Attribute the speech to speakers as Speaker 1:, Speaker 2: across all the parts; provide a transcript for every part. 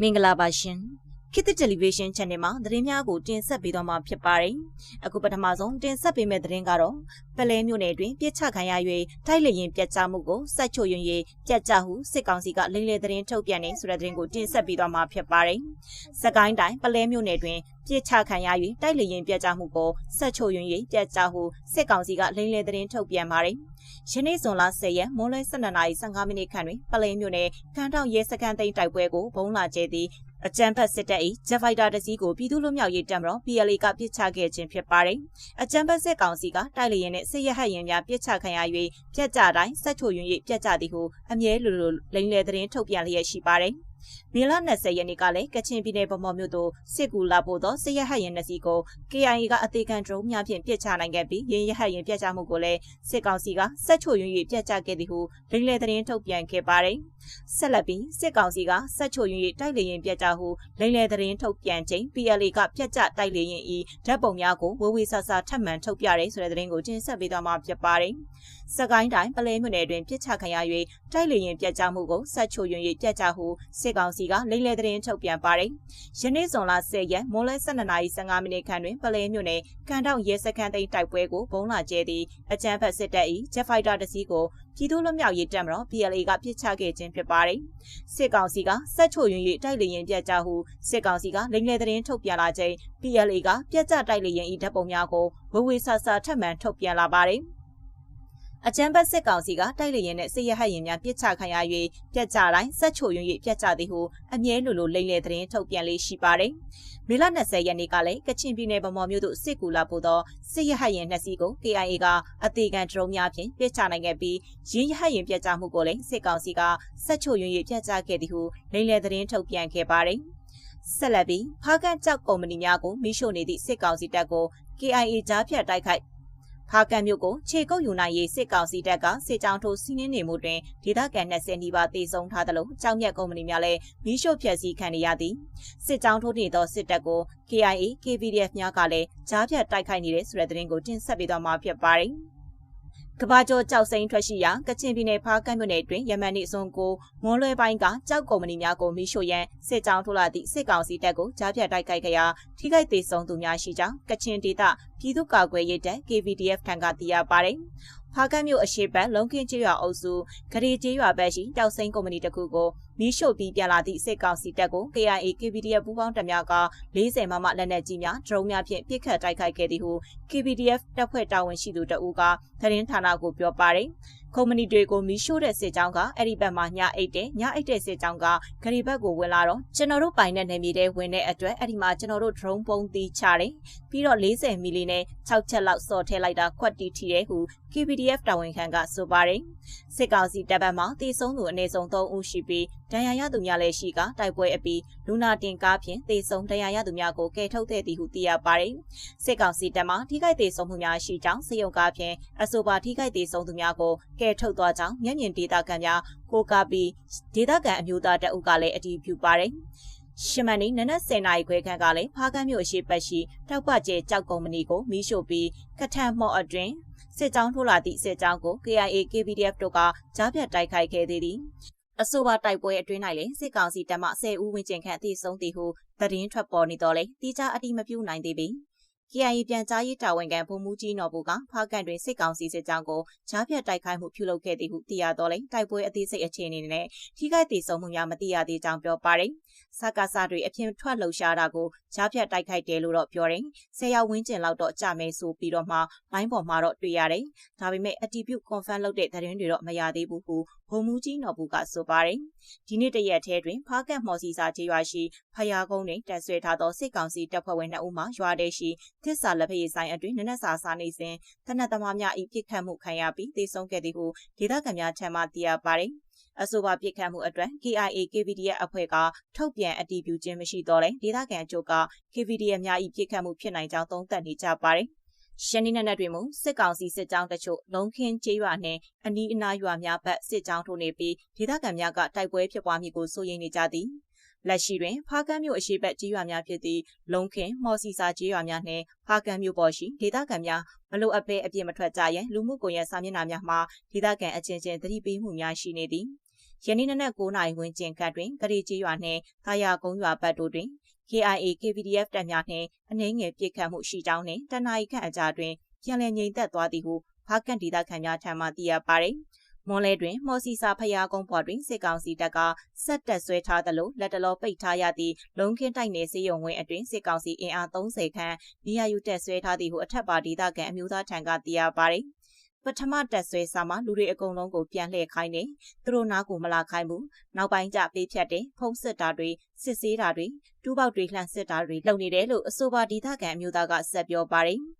Speaker 1: မင်္ဂလာပါရှင် ခေတ်သစ်တယ်လီဗေးရှင်း channel မှာသတင်းများကိုတင်ဆက်ပေးသွားမှာဖြစ်ပါတယ်အခုပထမဆုံးတင်ဆက်ပေးမယ့်သတင်းကတော့ပလဲမြို့နယ်တွင်ပြစ်ချခံရ၍တိုက်လျင်ပြက်ကျမှုကိုစက်ချိုရင်၍ပြက်ကျဟုစစ်ကောင်စီကလိမ့်လေသတင်းထုတ်ပြန်နေဆိုတဲ့သတင်းကိုတင်ဆက်ပေးသွားမှာဖြစ်ပါတယ်စကိုင်းတိုင်းပလဲမြို့နယ်တွင်ပြစ်ချခံရ၍တိုက်လျင်ပြက်ကျမှုကိုစက်ချိုရင်၍ပြက်ကျဟုစစ်ကောင်စီကလိမ့်လေသတင်းထုတ်ပြန်ပါတယ်ယနေ့ဇွန်လ10ရက်မိုးလဲ12:15မိနစ်ခန့်တွင်ပလဲမြို့နယ်ကန်တောင်ရဲစခန်းသိမ်းတိုက်ပွဲကိုဘုံလာကျဲသည့် အကြံဖက်စစ်တပ်၏ဂျက်ဖိုက်တာတစည်းကိုပြည်သူ့လူမျိုးရေးတပ်မတော် PLA ကပစ်ချခဲ့ခြင်းဖြစ်ပါတယ်။အကြံဖက်စစ်ကောင်စီကတိုက်လျင်နဲ့စစ်ရဟတ်ရင်များပစ်ချခံရ၍ပြက်ကြတိုင်းဆက်ချိုရင်၍ပြက်ကြသည်ဟုအမြဲလိုလိုလိမ့်လေသတင်းထုတ်ပြန်လျက်ရှိပါတယ်။ မေလ20ရက်နေ့ကလည်းကချင်ပြည်နယ်ဗမော်မြို့သို့စစ်ကူလာဖို့သောစစ်ရဟတ်ရင်နှစ်စီးကို KIA ကအသေးခံဒရုန်းများဖြင့်ပစ်ချနိုင်ခဲ့ပြီးရင်ရဟတ်ရင်ပြတ်ကျမှုကိုလည်းစစ်ကောင်စီကဆက်ချိုရွ၍ပြတ်ကျခဲ့သည်ဟုလိမ့်လေသတင်းထုတ်ပြန်ခဲ့ပါတယ်။ဆက်လက်ပြီးစစ်ကောင်စီကဆက်ချိုရွ၍တိုက်လေရင်ပြတ်ကျဟုလိမ့်လေသတင်းထုတ်ပြန်ချိန် PLA ကပြတ်ကျတိုက်လေရင်ဤဓာတ်ပုံများကိုဝေဝေဆာဆာထပ်မံထုတ်ပြရဲဆိုတဲ့သတင်းကိုတင်ဆက်ပေးသွားမှာဖြစ်ပါတယ်။ စကိုင်းတိုင်းပလဲမြို့နယ်တွင်ပြစ်ချခံရ၍တိုက်လေရင်ပြတ်ကျမှုကိုဆက်ချိုယွင်၍ပြတ်ကျဟုစစ်ကောင်စီကလိမ့်လေသတင်းထုတ်ပြန်ပါတယ်။ယနေ့ဇွန်လ10ရက်မိုးလဲ12:15မိနစ်ခန့်တွင်ပလဲမြို့နယ်ကန်တောင်ရဲစခန်းသိမ်းတိုက်ပွဲကိုဘုံလာကျဲသည့်အကြမ်းဖက်စစ်တပ်၏ဂျက်ဖိုက်တာတစည်းကိုပြည်သူ့လွတ်မြောက်ရေးတပ်မတော် PLA ကပြစ်ချခဲ့ခြင်းဖြစ်ပါတယ်။စစ်ကောင်စီကဆက်ချိုယွင်၍တိုက်လေရင်ပြတ်ကျဟုစစ်ကောင်စီကလိမ့်လေသတင်းထုတ်ပြန်လာချိန် PLA ကပြတ်ကျတိုက်လေရင်ဤဓာတ်ပုံများကိုဝေဝေဆာဆာထပ်မံထုတ်ပြန်လာပါတယ်။ အကြမ်းဖက်စစ်ကောင်စီကတိုက်လေရင်နဲ့စစ်ရဟတ်ရင်များပြစ်ချခံရ၍ပြက်ကြတိုင်းဆက်ချိုရွံ့၍ပြက်ကြသည်ဟုအမြဲလိုလိုလိမ့်လေသတင်းထုတ်ပြန်လေးရှိပါတယ်။မေလ20ရက်နေ့ကလည်းကချင်ပြည်နယ်ဗမော်မြို့သို့စစ်ကူလာပို့သောစစ်ရဟတ်ရင်နှစ်စီးကို KIA ကအသေးခံဒရုန်းများဖြင့်ပြစ်ချနိုင်ခဲ့ပြီးရင်းရဟတ်ရင်ပြက်ကြမှုကိုလည်းစစ်ကောင်စီကဆက်ချိုရွံ့၍ပြက်ကြခဲ့သည်ဟုလိမ့်လေသတင်းထုတ်ပြန်ခဲ့ပါတယ်။ဆက်လက်ပြီးဖားကန်ကြောက်ကုမ္ပဏီများကိုမိရှို့နေသည့်စစ်ကောင်စီတပ်ကို KIA ကြားဖြတ်တိုက်ခိုက် ဖားကန်မြို့ကိုခြေကုပ်ယူနိုင်ရေးစစ်ကောင်စီတပ်ကစစ်ကြောင်းထိုးစီးနင်းနေမှုတွင်ဒေသခံ20နီးပါးတေဆုံးထားသလိုကြောင်မြတ်ကုမ္ပဏီများလည်းမီးရှို့ဖျက်ဆီးခံနေရသည်စစ်ကြောင်းထိုးနေသောစစ်တပ်ကို KIA KPDF များကလည်းကြားဖြတ်တိုက်ခိုက်နေတဲ့ဆိုတဲ့သတင်းကိုတင်ဆက်ပေးသွားမှာဖြစ်ပါတယ်။ ကဘာကျော်ကြောက်စိမ်းထွက်ရှိရာကချင်ပြည်နယ်ဖားကန့်မြို့နယ်တွင်ယမန်နေ့အစွန်ကိုမွန်လွဲပိုင်းကကြောက်ကုမ္ပဏီများကိုမိရှို့ရန်စစ်ကြောင်းထိုးလာသည့်စစ်ကောင်စီတပ်ကိုကြားဖြတ်တိုက်ခိုက်ခဲ့ရာထိခိုက်ဒေဆုံးသူများရှိကြောင်းကချင်ဒေသပြည်သူ့ကာကွယ်ရေးတပ် KVDF ထံကသိရပါတယ်။ဖားကတ်မြို့အရှိတ်လုံခင်းကျေးရွာအုပ်စုဂရီကျေးရွာဘက်ရှိတောက်စိမ်းကုမ္ပဏီတစ်ခုကို မီးရှို့ပြီးပြန်လာသည့်စစ်ကောင်စီတပ်ကို KIA KPDF ပူးပေါင်းတပ်များက40မမလက်နက်ကြီးများဒရုန်းများဖြင့်ပစ်ခတ်တိုက်ခိုက်ခဲ့သည်ဟု KPDF တပ်ဖွဲ့တာဝန်ရှိသူတဦးကသတင်းဌာနကိုပြောပါတယ်။ကုမ္ပဏီတွေကိုမီးရှို့တဲ့စစ်ကြောင်းကအဲ့ဒီဘက်မှာညအိတ်တယ်ညအိတ်တဲ့စစ်ကြောင်းကဂရီဘက်ကိုဝင်လာတော့ကျွန်တော်တို့ပိုင်တဲ့နေမြေတွေဝင်တဲ့အတွက်အဲ့ဒီမှာကျွန်တော်တို့ drone ပုံသီးချတယ်ပြီးတော့40မီလီနဲ့6ချက်လောက်စော်ထည့်လိုက်တာခွက်တီထီတဲ့ဟု KPDF တာဝန်ခံကဆိုပါတယ်စစ်ကောင်စီတပ်ဘက်မှတည်ဆုံးသူအနည်းဆုံး3ဦးရှိပြီးဒဏ်ရာရသူများလည်းရှိကတိုက်ပွဲအပြီးလူနာတင်ကားဖြင့်တည်ဆုံးဒဏ်ရာရသူများကိုကယ်ထုတ်တဲ့သည်ဟုသိရပါတယ်စစ်ကောင်စီတပ်မှထိခိုက်တည်ဆုံးမှုများရှိကြောင်းစေယုံကားဖြင့်အဆိုပါထိခိုက်တည်ဆုံးသူများကိုကယ်ထုတ်သွားကြောင်းမျက်မြင်ဒေတာခံများကိုကာပြီးဒေတာခံအမျိုးသားတအုပ်ကလည်းအတည်ပြုပါတယ်ရှမန်နီနနက်10နာရီခွဲခန့်ကလည်းဖားကန်းမြို့အရှိပတ်ရှိတောက်ပကျဲကြောက်ကုမ္ပဏီကိုမီးရှို့ပြီးကထန်မော့အတွင်စစ်ကြောင်းထိုးလာသည့်စစ်ကြောင်းကို KIA KPDF တို့ကကြားဖြတ်တိုက်ခိုက်ခဲ့သည် အဆိုပါတိုက်ပွဲအတွင်း၌လည်းစစ်ကောင်စီတပ်မှ10ဦးဝန်းကျင်ခန့်အသည့်ဆုံးသည်ဟုသတင်းထွက်ပေါ်နေတော့လေတိကျအတိမပြုနိုင်သေးပေ။ KIA ပြန်ကြားရေးတာဝန်ခံဗိုလ်မှူးကြီးနော်ဘူကဖားကန်တွင်စစ်ကောင်စီစစ်ကြောင်းကိုကြားဖြတ်တိုက်ခိုက်မှုပြုလုပ်ခဲ့သည်ဟုသိရတော့လေတိုက်ပွဲအသေးစိတ်အခြေအနေနဲ့ထိခိုက်ဒေဆုံးမှုများမသိရသေးကြောင်းပြောပါတယ်။စကားစားတွေအပြင်ထွက်လှုပ်ရှားတာကိုကြားဖြတ်တိုက်ခိုက်တယ်လို့တော့ပြောတယ်။ဆယ်ယောက်ဝန်းကျင်လောက်တော့ကြမယ်ဆိုပြီးတော့မှလိုင်းပေါ်မှာတော့တွေ့ရတယ်။ဒါပေမဲ့အတီးပြုတ် confirm လုပ်တဲ့သတင်းတွေတော့မရသေးဘူးဟုဗိုလ်မှူးကြီးနော်ဘူးကဆိုပါတယ်။ဒီနေ့တရက်ထဲတွင်ဖားကန်မော်စီစာကျေးရွာရှိဖယားကုန်းတွင်တက်ဆွဲထားသောစစ်ကောင်စီတပ်ဖွဲ့ဝင်2ဦးမှရွာထဲရှိသစ္စာလက်ဖက်ရည်ဆိုင်အတွင်းနနက်စာစားနေစဉ်တနက်သမားများ၏ပြစ်ခတ်မှုခံရပြီးသေဆုံးခဲ့သည်ဟုဒေသခံများထံမှသိရပါတယ်။အဆိုပါပြစ်ခတ်မှုအတွက် KIA KVDF အဖွဲ့ကထုတ်ပြန်အတည်ပြုခြင်းမရှိတော့လဲဒေသခံအချို့က KVDF များ၏ပြစ်ခတ်မှုဖြစ်နိုင်ကြောင်းသုံးသပ်နေကြပါတယ်။ရှနေ့နေ့တွင်မူစစ်ကောင်စီစစ်ကြောင်းတချို့လုံခင်းကျေးရွာနှင့်အနီးအနားရွာများဘက်စစ်ကြောင်းထိုးနေပြီးဒေသခံများကတိုက်ပွဲဖြစ်ပွားမှုကိုစိုးရိမ်နေကြသည်။ လက်ရှိတွင်ဖားကန်းမြို့အရှိတ်ကြီးရွာများဖြစ်သည့်လုံခင်မော်စီစာကြီးရွာများနှင့်ဖားကန်းမြို့ပေါ်ရှိဒေသခံများမလိုအပ်ဘဲအပြစ်မထွက်ကြရန်လူမှုကွန်ရက်စာမျက်နှာများမှာဒေသခံအချင်းချင်းသတိပေးမှုများရှိနေသည်ယနေ့နနက်9နာရီဝန်းကျင်ကတွင်ဂရီကြီးရွာနှင့်သာယာကုန်းရွာဘက်တို့တွင် KIA KPDF တပ်များနှင့်အနှဲငယ်ပြစ်ခတ်မှုရှိကြောင်းနှင့်တနအီခန့်အကြာတွင်ပြန်လည်ငြိမ်သက်သွားသည်ဟုဖားကန်ဒေသခံများထံမှသိရပါသည်။ မွန်လဲတွင်မော်စီစာဖျားကုန်းပေါ်တွင်စစ်ကောင်စီတပ်ကဆက်တက်ဆွဲထားသလိုလက်တလောပိတ်ထားရသည့်လုံခင်းတိုက်နယ်စေယုံဝင်းအတွင်စစ်ကောင်စီအင်အား30ခန့်နေရာယူတက်ဆွဲထားသည်ဟုအထက်ပါဒေသခံအမျိုးသားထံကသိရပါသည်။ပထမတက်ဆွဲစာမှာလူတွေအကုန်လုံးကိုပြန်လှည့်ခိုင်းတယ်။သူတို့နားကိုမလာခိုင်းဘူး။နောက်ပိုင်းကျပေးဖြတ်တယ်။ဖုံးစစ်တာတွေစစ်ဆေးတာတွေတူးပေါက်တွေလှန်စစ်တာတွေလုပ်နေတယ်လို့အဆိုပါဒေသခံအမျိုးသားကဆက်ပြောပါတယ်။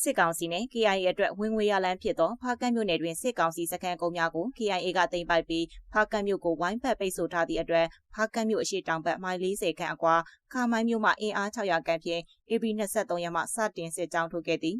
Speaker 1: စစ်ကောင်စီနဲ့ KIA အတွက်ဝင်ငွေရလန်းဖြစ်သောဖားကန့်မြို့နယ်တွင်စစ်ကောင်စီစခန်းကုန်းများကို KIA ကတင်ပိုက်ပြီးဖားကန့်မြို့ကိုဝိုင်းဖက်ပိတ်ဆို့ထားသည့်အတွက် ဖားကန့်မြို့အရှိတောင်ဘက်မိုင်40ခန့်အကွာခါမိုင်းမြို့မှအင်အား600ခန့်ဖြင့် AB 23ရက်မှစတင်စစ်ကြောင်းထုတ်ခဲ့သည်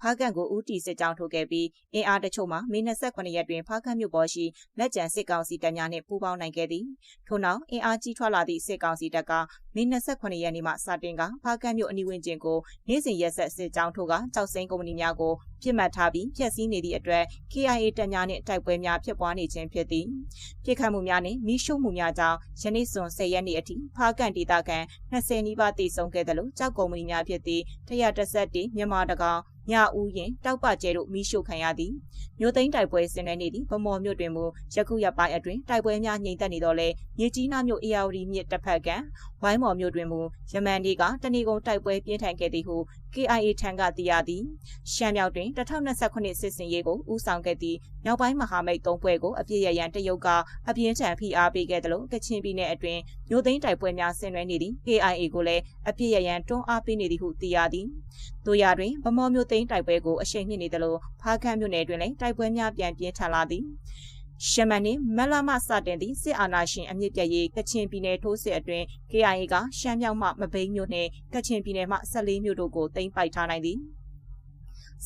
Speaker 1: ဖားကန့်ကိုဦးတီစစ်ကြောင်းထုတ်ခဲ့ပြီးအင်အားတချို့မှာမေ28ရက်တွင်ဖားကန့်မြို့ပေါ်ရှိလက်ကျန်စစ်ကောင်စီတပ်များနှင့်ပူးပေါင်းနိုင်ခဲ့သည်ထို့နောက်အင်အားကြီးထွားလာသည့်စစ်ကောင်စီတပ်ကမေ28ရက်နေ့မှစတင်ကဖားကန့်မြို့အနီးဝန်းကျင်ကိုနေ့စဉ်ရက်ဆက်စစ်ကြောင်းထုတ်ကကြောက်စိမ်းကုမ္ပဏီများကိုပြစ်မှတ်ထားပြီးဖျက်ဆီးနေသည့်အတွက် KIA တပ်များနှင့်တိုက်ပွဲများဖြစ်ပွားနေခြင်းဖြစ်သည်ပြစ်ခတ်မှုများနှင့်မိရှုမှုများကြောင့်ယနေ့စွန်10ရက်နေ့အထိဖားကန်ဒေသခံ20နီးပါးတည်ဆုံခဲ့တယ်လို့ကြောက်ကုမ္ပဏီများဖြစ်သည့်131မြန်မာတကောင်ညဦးရင်တောက်ပကျဲတို့မိရှုခံရသည်မြို့သိမ်းတိုက်ပွဲဆင်နွှဲနေသည့်ဗမော်မြို့တွင်မူယခုရပိုင်းအတွင်းတိုက်ပွဲများငြိမ်သက်နေတော့လဲမြေကြီးနားမြို့အေယာဝတီမြစ်တစ်ဖက်ကဝိုင်းမော်မြို့တွင်မူယမန်ဒီကတဏီကုံတိုက်ပွဲပြင်းထန်ခဲ့သည်ဟု KIA ထံကသိရသည်ရှမ်းမြောက်တွင်2029စစ်စင်ရေးကိုဦးဆောင်ခဲ့သည့်မြောက်ပိုင်းမဟာမိတ်သုံးဖွဲ့ကိုအပြည့်ရရန်တရုတ်ကအပြင်းထန်ဖိအားပေးခဲ့တယ်လို့ကချင်ပြည်နယ်အတွင်းမြို့သိမ်းတိုက်ပွဲများဆင်နွှဲနေသည့် KIA ကိုလည်းအပြည့်ရရန်တွန်းအားပေးနေသည်ဟုသိရသည်တို့ရတွင်ဗမော်မြို့သိမ်းတိုက်ပွဲကိုအရှိန်မြင့်နေတယ်လို့ဖားခန့်မြို့နယ်တွင်လည်းတိုက်ပွဲများပြန်ပြင်းထန်လာသည် ရှမန်နှင့်မလမစတင်သည့်စစ်အာဏာရှင်အမြင့်ပြည့်ရေးကချင်ပြည်နယ်ထိုးစစ်အတွင်း KIA ကရှမ်းမြောက်မှမဘိန်းမြို့နှင့်ကချင်ပြည်နယ်မှ14မြို့တို့ကိုသိမ်းပိုက်ထားနိုင်သည်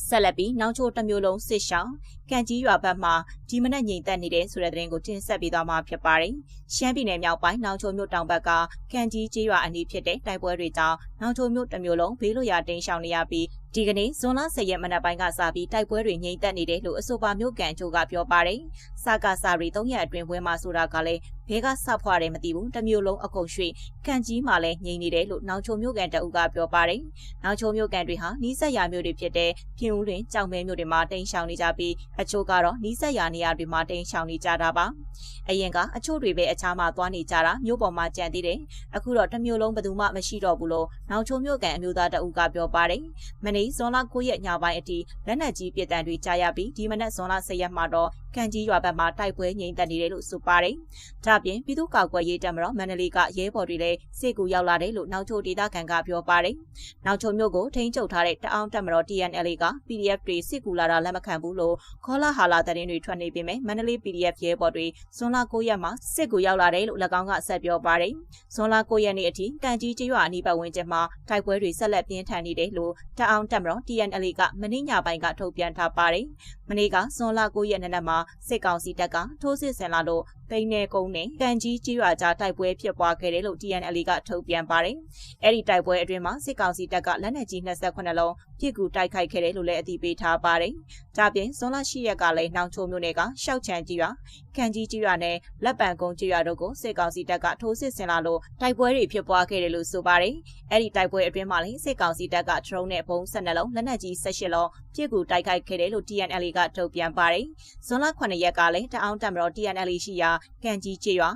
Speaker 1: ဆက်လက်ပြီးနောင်ချိုတမျိုးလုံးစစ်ရှောင်းကံကြီးရွာဘက်မှဒီမနက်ငြိမ်သက်နေတဲ့ဆိုတဲ့သတင်းကိုတင်ဆက်ပေးသွားမှာဖြစ်ပါတယ်။ရှမ်းပြည်နယ်မြောက်ပိုင်းနောင်ချိုမြို့တောင်ဘက်ကကံကြီးကျေးရွာအနီးဖြစ်တဲ့တိုက်ပွဲတွေကြောင့်နောင်ချိုမြို့တမျိုးလုံးဘေးလွတ်ရာတိမ်းရှောင်နေရပြီး ဒီကနေ့ဇွန်လ10ရက်မနက်ပိုင်းကစပြီးတိုက်ပွဲတွေငြိမ်သက်နေတယ်လို့အဆိုပါမြို့ကန်ချိုကပြောပါတယ်။စကားစာရီ3ရက်အတွင်းဝင်မှာဆိုတာကလည်း ဘဲကစဖွာတယ်မသိဘူးတမျိုးလုံးအကုန်ရွှေ့ကန်ကြီးမှလည်းငြိမ်နေတယ်လို့နောင်ချိုမြို့ကန်တအုပ်ကပြောပါတယ်။နောင်ချိုမြို့ကန်တွေဟာနီးစပ်ရာမြို့တွေဖြစ်တဲ့ပြင်ဦးတွင်ကြောင်မဲမြို့တွေမှာတိမ်းရှောင်နေကြပြီးအချို့ကတော့နီးစပ်ရာနေရာတွေမှာတိမ်းရှောင်နေကြတာပါ။အရင်ကအချို့တွေပဲအခြားမှာသွားနေကြတာမြို့ပေါ်မှာကြံသေးတယ်။အခုတော့တမျိုးလုံးဘယ်သူမှမရှိတော့ဘူးလို့နောင်ချိုမြို့ကန်အမျိုးသားတအုပ်ကပြောပါတယ်။မနေ့ဇွန်လ9ရက်ညပိုင်းအထိလက်နက်ကြီးပစ်တံတွေကြားရပြီးဒီမနက်ဇွန်လ10ရက်မှာတော့ကန်ကြီးရွာဘက်မှာတိုက်ပွဲငြိမ်သက်နေတယ်လို့ဆိုပါတယ်။ဒါ့အပြင်ပြည်သူ့ကာကွယ်ရေးတပ်မတော်မန္တလေးကရဲဘော်တွေလည်းစစ်ကူရောက်လာတယ်လို့နောက်ချိုဒေသခံကပြောပါတယ်။နောက်ချိုမြို့ကိုထိန်းချုပ်ထားတဲ့တအောင်းတပ်မတော် TNL က PDF တွေစစ်ကူလာတာလက်မခံဘူးလို့ခေါ်လာဟာလာသတင်းတွေထွက်နေပေမဲ့မန္တလေး PDF ရဲဘော်တွေဇွန်လ9ရက်မှာစစ်ကူရောက်လာတယ်လို့၎င်းကဆက်ပြောပါတယ်။ဇွန်လ9ရက်နေ့အထိကန်ကြီးကျေးရွာအနီးပတ်ဝန်းကျင်မှာတိုက်ပွဲတွေဆက်လက်ပြင်းထန်နေတယ်လို့တအောင်းတပ်မတော် TNL ကမနေ့ညပိုင်းကထုတ်ပြန်ထားပါတယ်။မနေ့ကဇွန်လ9ရက်နေ့မှာစစ်ကောင်စီတပ်ကထိုးစစ်ဆင်လာလို့ ပိန်းနေကုန်းနဲ့ကန်ကြီးကြီးရွာကြားတိုက်ပွဲဖြစ်ပွားခဲ့တယ်လို့ TNL ကထုတ်ပြန်ပါတယ်။အဲ့ဒီတိုက်ပွဲအတွင်းမှာစစ်ကောင်စီတပ်ကလက်နက်ကြီး28လုံးပြစ်ကူတိုက်ခိုက်ခဲ့တယ်လို့လည်းအသိပေးထားပါတယ်။ဒါပြင်ဇွန်လ10ရက်ကလည်းနှောင်ချိုမြို့နယ်ကရှောက်ချန်ကြီးရွာကန်ကြီးကြီးရွာနဲ့လက်ပံကုန်းကြီးရွာတို့ကိုစစ်ကောင်စီတပ်ကထိုးစစ်ဆင်လာလို့တိုက်ပွဲတွေဖြစ်ပွားခဲ့တယ်လို့ဆိုပါတယ်။အဲ့ဒီတိုက်ပွဲအတွင်းမှာလည်းစစ်ကောင်စီတပ်ကဒရုန်းနဲ့ဘုံ12လုံးလက်နက်ကြီး18လုံးပြစ်ကူတိုက်ခိုက်ခဲ့တယ်လို့ TNL ကထုတ်ပြန်ပါတယ်။ဇွန်လ9ရက်ကလည်းတအောင်းတမတော် TNL ရှိရာကန်ကြီးကျေးရွာ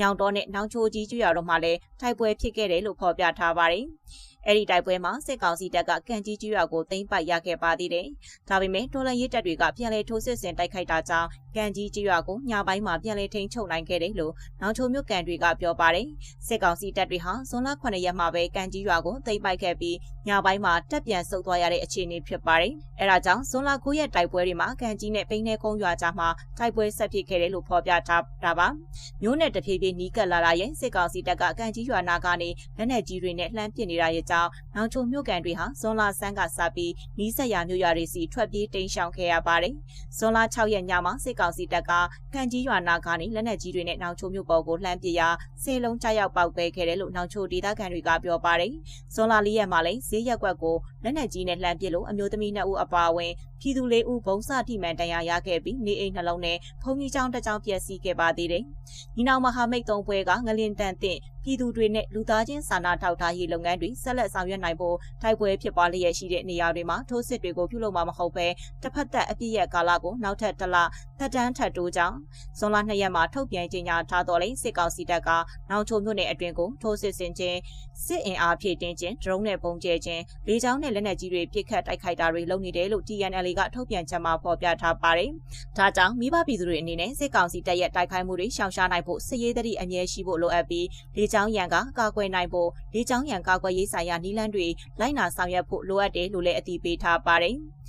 Speaker 1: ညောင်တော်နဲ့နောင်ချိုကြီးကျေးရွာတို့မှာလည်းတိုက်ပွဲဖြစ်ခဲ့တယ်လို့ဖော်ပြထားပါတယ်။ အဲ့ဒီတိုက်ပွဲမှာစစ်ကောင်စီတပ်ကကံကြီးကျွော်ကိုသိမ်းပိုက်ရခဲ့ပါသေးတယ်။ဒါပေမဲ့တော်လန်ရေးတပ်တွေကပြန်လည်ထိုးစစ်ဆင်တိုက်ခိုက်တာကြောင့်ကံကြီးကျွော်ကိုညပိုင်းမှာပြန်လည်ထိန်းချုပ်နိုင်ခဲ့တယ်လို့နောင်ချုံမြို့ကန်တွေကပြောပါတယ်။စစ်ကောင်စီတပ်တွေဟာဇွန်လ9ရက်မှာပဲကံကြီးရွာကိုသိမ်းပိုက်ခဲ့ပြီးညပိုင်းမှာတပ်ပြန်ဆုတ်သွားရတဲ့အခြေအနေဖြစ်ပါတယ်။အဲဒါကြောင့်ဇွန်လ9ရက်တိုက်ပွဲတွေမှာကံကြီးနဲ့ပိန်းနေကုန်းရွာကြားမှာတိုက်ပွဲဆက်ဖြစ်ခဲ့တယ်လို့ဖော်ပြထားတာပါ။မြို့နယ်တဖြည်းဖြည်းနီးကပ်လာတာရဲ့စစ်ကောင်စီတပ်ကကံကြီးရွာနာကနေလက်နက်ကြီးတွေနဲ့လှမ်းပစ်နေတာရဲ့ကြောင့်နောင်ချုံမြို့ကန်တွေဟာဇွန်လဆန်းကစပြီးနီးစက်ရမြို့ရွာတွေစီထွက်ပြေးတိမ်းရှောင်ခဲ့ရပါတယ်။ဇွန်လ6ရက်ညမှာစစ်ကောင်စီတပ်ကကန်ကြီးရွာနာကနေလက်နက်ကြီးတွေနဲ့နောင်ချုံမြို့ပေါ်ကိုလှမ်းပစ်ရာစေလုံးကြောက်ရောက်ပောက်ပဲခဲ့တယ်လို့နောင်ချုံဒေသခံတွေကပြောပါတယ်။ဇွန်လ4ရက်မှာလည်းဈေးရက်ကွက်ကိုလက်နက်ကြီးနဲ့လှမ်းပစ်လို့အမျိုးသမီး2ဦးအပါအဝင်ပြည်သူလေးဦးဘုံစထိမှန်တရားရခဲ့ပြီးနေအိမ်နှလုံးနဲ့ဖုံကြီးချောင်းတစ်ချောင်းပျက်စီးခဲ့ပါသေးတယ်။ညီနောင်မဟာမိတ်သုံးဘွဲကငလင်တန်တဲ့ပြည်သူတွေနဲ့လူသားချင်းစာနာထောက်ထားရေးလုပ်ငန်းတွေဆက်လက်ဆောင်ရွက်နိုင်ဖို့တိုက်ပွဲဖြစ်ပွားလျက်ရှိတဲ့နေရာတွေမှာထိုးစစ်တွေကိုပြုလုပ်မှာမဟုတ်ဘဲတစ်ဖက်သက်အပြည့်ရဲ့ကာလကိုနောက်ထပ်တစ်လသက်တမ်းထပ်တိုးကြောင်းဇွန်လ2ရက်မှာထုတ်ပြန်ကြေညာထားတော်လဲစစ်ကောင်စီတပ်ကနောင်ချုံမြို့နယ်အတွင်ကိုထိုးစစ်ဆင်ခြင်းစစ်အင်အားဖြည့်တင်းခြင်းဒရုန်းနဲ့ပုံကျဲခြင်းလေကြောင်းနဲ့လက်နက်ကြီးတွေပစ်ခတ်တိုက်ခိုက်တာတွေလုပ်နေတယ်လို့ TNL ကထုတ်ပြန်ချက်မှာဖော်ပြထားပါတယ်။ဒါကြောင့်မိဘပြည်သူတွေအနေနဲ့စစ်ကောင်စီတပ်ရဲ့တိုက်ခိုက်မှုတွေရှောင်ရှားနိုင်ဖို့စစ်ရေးသတိအမြဲရှိဖို့လိုအပ်ပြီးလေကြောင်းရန်ကကာကွယ်နိုင်ဖို့လေကြောင်းရန်ကာကွယ်ရေးဆိုင်ရာနည်းလမ်းတွေလိုက်နာဆောင်ရွက်ဖို့လိုအပ်တယ်လို့လည်းအတည်ပြုထားပါတယ်။